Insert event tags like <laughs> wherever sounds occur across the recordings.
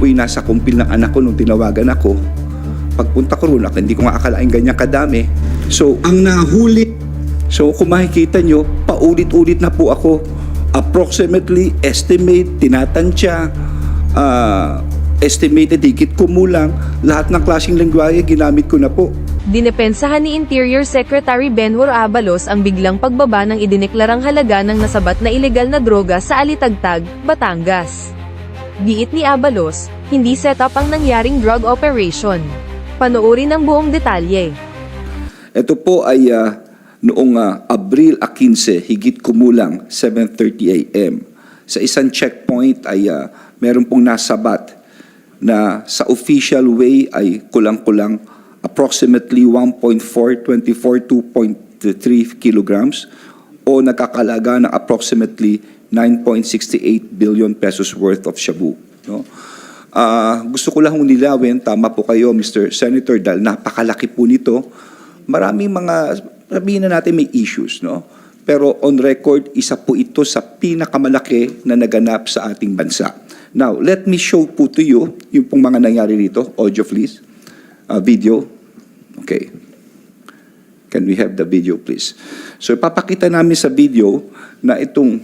po'y nasa kumpil ng anak ko nung tinawagan ako. Pagpunta ko roon, ako, hindi ko nga akalain ganyan kadami. So, Ang nahuli, So kung makikita nyo, paulit-ulit na po ako. Approximately, estimate, tinatansya, ah, estimated, higit kumulang. Lahat ng klaseng lengguwahe, ginamit ko na po. Dinepensahan ni Interior Secretary Benwar Abalos ang biglang pagbaba ng idineklarang halaga ng nasabat na ilegal na droga sa Alitagtag, Batangas. Giit ni Abalos, hindi set up ang nangyaring drug operation. Panoorin ang buong detalye. Ito po ay ah, noong ah, Abril 15, higit kumulang 7.30 a.m. Sa isang checkpoint ay ah, meron pong nasabat na sa official way ay kulang-kulang approximately 1.424 2.3 kilograms o nagkakalaga ng approximately 9.68 billion pesos worth of shabu. No? Ah, gusto ko lang nilawin, tama po kayo Mr. Senator, dahil napakalaki po nito. Maraming mga, sabihin na natin may issues, no? Pero on record, isa po ito sa pinakamalaki na naganap sa ating bansa. Now, let me show po to you yung pong mga nangyari dito. Audio please. Uh, video. Okay. Can we have the video please? So ipapakita namin sa video na itong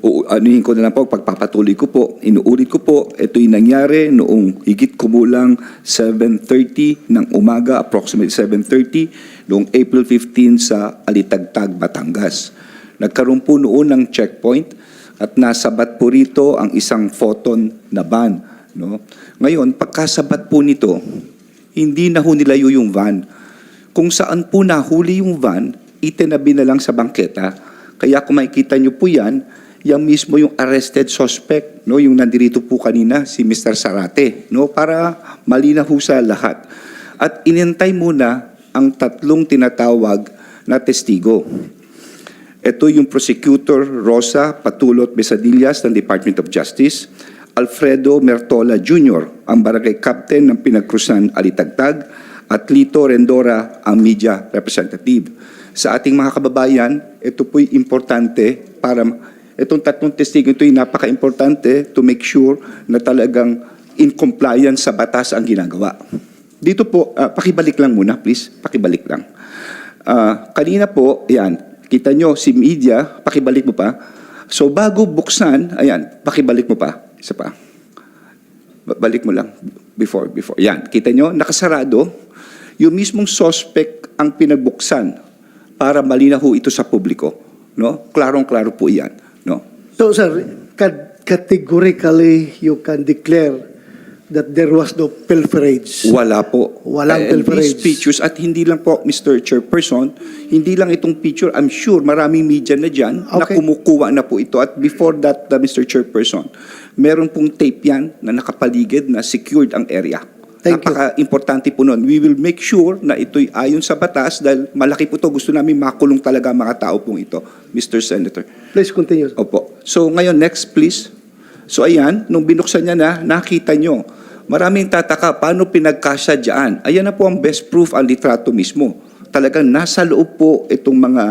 o anuhin ko na lang po, pagpapatuloy ko po, inuulit ko po, ito yung nangyari noong higit kumulang 7.30 ng umaga, approximately 7.30, noong April 15 sa Alitagtag, Batangas. Nagkaroon po noon ng checkpoint at nasabat po rito ang isang photon na van. No? Ngayon, pagkasabat po nito, hindi na ho nilayo yung van. Kung saan po nahuli yung van, itinabi na lang sa bangketa. Kaya kung makikita nyo po yan, yan mismo yung arrested suspect, no, yung nandirito po kanina, si Mr. Sarate, no, para malinaw sa lahat. At inintay muna ang tatlong tinatawag na testigo. Ito yung prosecutor Rosa Patulot Besadillas ng Department of Justice, Alfredo Mertola Jr., ang barangay captain ng Pinagkrusan Alitagtag, at Lito Rendora, ang media representative. Sa ating mga kababayan, ito po'y importante para itong tatlong testigo ito ay napaka-importante to make sure na talagang in compliance sa batas ang ginagawa. Dito po, ah, pakibalik lang muna, please. Pakibalik lang. Ah, kanina po, ayan, kita nyo si media, pakibalik mo pa. So bago buksan, ayan, pakibalik mo pa. Isa pa. Ba- Balik mo lang. Before, before. Yan, kita nyo, nakasarado. Yung mismong suspect ang pinagbuksan para malinaw ito sa publiko. No? Klarong-klaro po yan. No? so sir, ca- categorically you can declare that there was no pilferage. Wala po. Walang And pilferage. these pictures, at hindi lang po, Mr. Chairperson, hindi lang itong picture, I'm sure maraming media na dyan na Okay. kumukuha na po ito. At before that, uh, Mr. Chairperson, meron pong tape yan na nakapaligid na secured ang area. Thank. Napaka-importante po nun. We will make sure na ito'y ayon sa batas dahil malaki po ito. Gusto namin makulong talaga mga tao pong ito, Mr. Senator. Please continue. Opo. So ngayon, next please. So ayan, nung binuksan niya na, nakita nyo. Maraming tataka, paano pinagkasya dyan? Ayan na po ang best proof ang litrato mismo. Talagang nasa loob po itong mga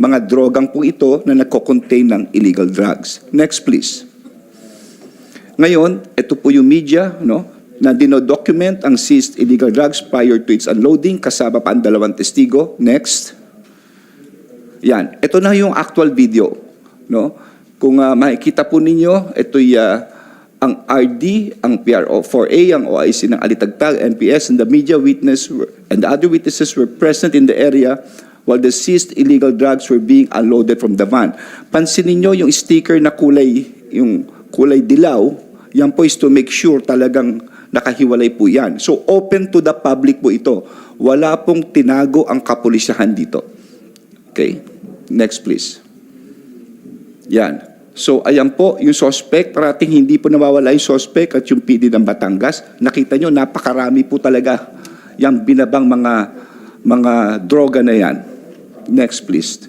mga drogang po ito na nagko-contain ng illegal drugs. Next please. Ngayon, ito po yung media, no? Na dinodocument ang seized illegal drugs prior to its unloading, kasama pa ang dalawang testigo. Next. Yan. Ito na yung actual video. No? Kung ah, makikita po ninyo, ito'y ah, ang RD, ang PRO4A, ang OIC ng Alitagtag, NPS, and the media witness were, and the other witnesses were present in the area while the seized illegal drugs were being unloaded from the van. Pansinin nyo yung sticker na kulay, yung kulay dilaw, yan po is to make sure talagang nakahiwalay po yan. So open to the public po ito. Wala pong tinago ang kapulisahan dito. Okay? Next please. Yan. So, ayan po, yung suspect, parating hindi po nawawala yung suspect at yung PD ng Batangas. Nakita nyo, napakarami po talaga yung binabang mga mga droga na yan. Next, please.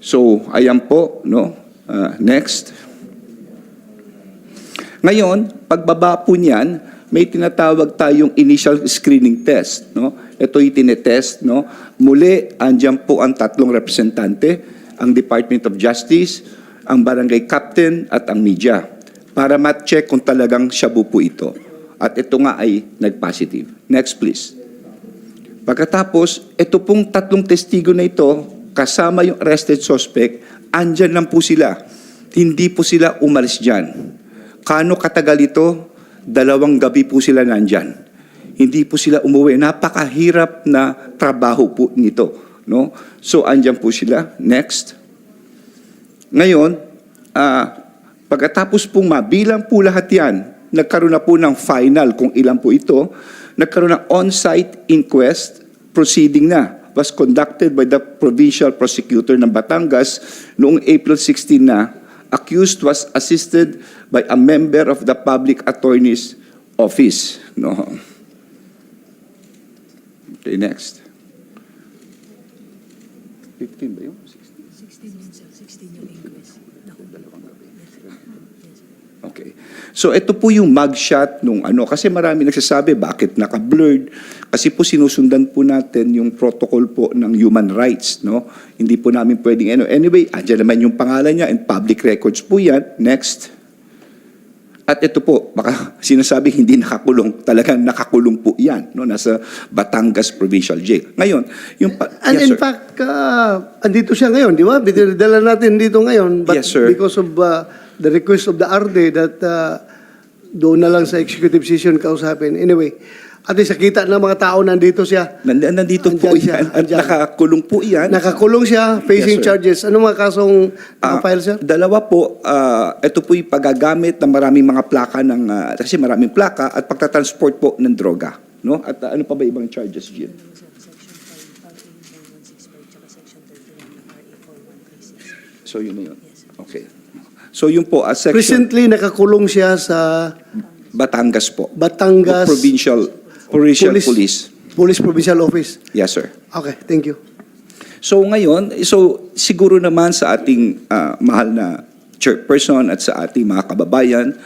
So, ayan po, no? Uh, next. Ngayon, pagbaba po niyan, may tinatawag tayong initial screening test. No? Ito yung tinetest. No? Muli, andyan po ang tatlong representante, ang Department of Justice, ang barangay captain at ang media. para ma-check kung talagang shabu po ito. At ito nga ay nag-positive. Next please. Pagkatapos, ito pong tatlong testigo na ito, kasama yung arrested suspect, andyan lang po sila. Hindi po sila umalis dyan. Kano katagal ito? Dalawang gabi po sila nandyan. Hindi po sila umuwi. Napakahirap na trabaho po nito. No? So, andyan po sila. Next. Ngayon, ah, pagkatapos pong mabilang po lahat yan, nagkaroon na po ng final kung ilan po ito, nagkaroon ng on-site inquest proceeding na was conducted by the provincial prosecutor ng Batangas noong April 16 na accused was assisted by a member of the public attorney's office. No. Okay next. 15 ba yun? 16 Okay. So ito po yung mugshot nung ano kasi marami nagsasabi bakit naka-blurred kasi po sinusundan po natin yung protocol po ng human rights no. Hindi po namin pwedeng ano. Anyway, andyan naman yung pangalan niya and public records po yan. Next. At ito po, baka <laughs> sinasabi hindi nakakulong. Talagang nakakulong po yan. No? Nasa Batangas Provincial Jail. Ngayon, yung... pa- And Yes, in sir. fact, uh, andito siya ngayon, di ba? Dinadala natin dito ngayon. But Yes, sir. because of uh, the request of the RD that uh, doon na lang sa executive session kausapin. Anyway, at least nakita ng mga tao nandito siya. Nand- nandito po Andyan siya, yan. Andyan. nakakulong po yan. Nakakulong siya, facing Yes, sir. charges. Ano mga kasong Ah, file, sir? Dalawa po, ah, ito po yung paggagamit ng maraming mga plaka ng, ah, kasi maraming plaka at pagtatransport po ng droga. No? At ah, ano pa ba ibang charges, Jim? So yun na yun. Okay. So yun po, a section Recently, nakakulong siya sa Batangas po. Batangas Provincial, Provincial Police. Police Provincial Office. Yes, sir. Okay, thank you. So ngayon, so siguro naman sa ating ah, mahal na chairperson at sa ating mga kababayan,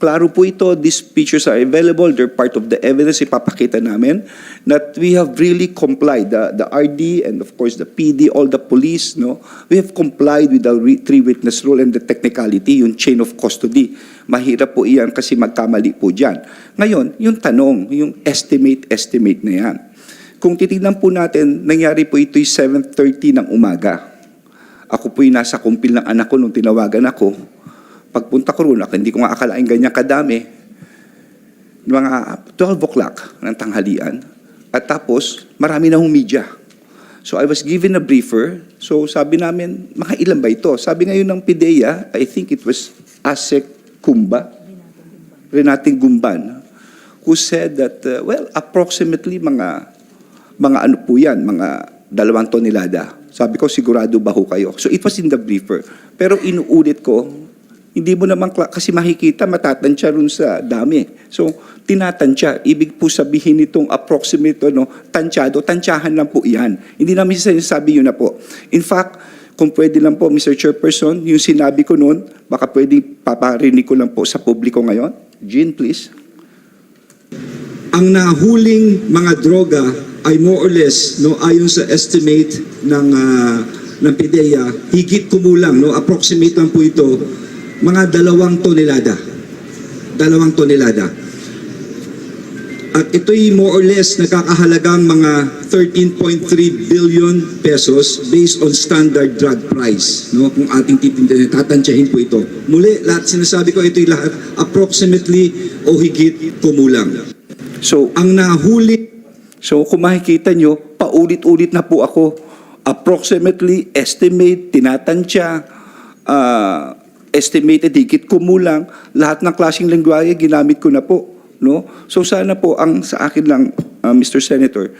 klaro po ito, these pictures are available, they're part of the evidence, ipapakita namin that we have really complied, the, the RD and of course the PD, all the police, no, we have complied with the re- three-witness rule and the technicality, yung chain of custody. Mahirap po iyan kasi magkamali po dyan. Ngayon, yung tanong, yung estimate, estimate na yan. Kung titignan po natin, nangyari po ito'y 7.30 ng umaga. Ako po'y nasa kumpil ng anak ko nung tinawagan ako. Pagpunta ko roon, hindi ko nga akalain ganyan kadami. Mga 12 o'clock ng tanghalian. At tapos, marami na hong media. So I was given a briefer. So sabi namin, mga ilan ba ito? Sabi ngayon ng PIDEA, I think it was Asek Kumba, Renating Gumban, who said that, uh, well, approximately mga mga ano po yan, mga dalawang tonelada. Sabi ko, sigurado ba ho kayo? So it was in the briefer. Pero inuulit ko, hindi mo naman, kasi makikita, matatansya rin sa dami. So, tinatansya. Ibig po sabihin nitong approximate, no, tansyado, tansyahan lang po yan. Hindi namin sinasabi yun na po. In fact, kung pwede lang po, Mr. Chairperson, yung sinabi ko noon, baka pwede paparinig ko lang po sa publiko ngayon. Jean, please. ang nahuling mga droga ay more or less no ayon sa estimate ng ah, ng PDEA higit kumulang no approximate lang po ito mga dalawang tonelada. Dalawang tonelada. At ito'y more or less nakakahalagang mga 13.3 billion pesos based on standard drug price no? Kung ating tatansyahin po ito. Muli lahat sinasabi ko ito'y lahat approximately o higit kumulang. So, ang nahuli So kung makikita nyo, paulit-ulit na po ako. Approximately, estimate, tinatansya, ah, estimated, higit kumulang, lahat ng klaseng lengguwahe ginamit ko na po. No? So sana po, ang sa akin lang, ah, Mr. Senator,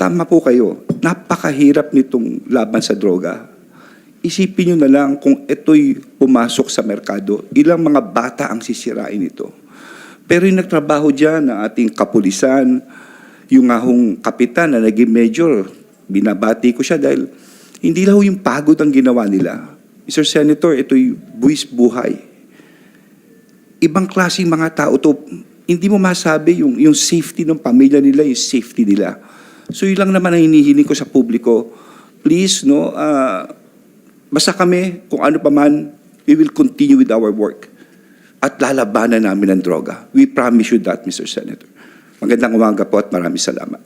tama po kayo, napakahirap nitong laban sa droga. Isipin nyo na lang kung ito'y pumasok sa merkado, ilang mga bata ang sisirain ito. Pero yung nagtrabaho dyan, ang ating kapulisan, yung ahong kapitan na naging major, binabati ko siya dahil hindi lang yung pagod ang ginawa nila. Mr. Senator, ito'y buwis buhay. Ibang klaseng mga tao to, hindi mo masabi yung, yung safety ng pamilya nila, yung safety nila. So yun lang naman ang hinihiling ko sa publiko. Please, no, ah, basta kami, kung ano pa man, we will continue with our work. at lalabanan namin ang droga. We promise you that, Mr. Senator. Magandang umaga po at maraming salamat.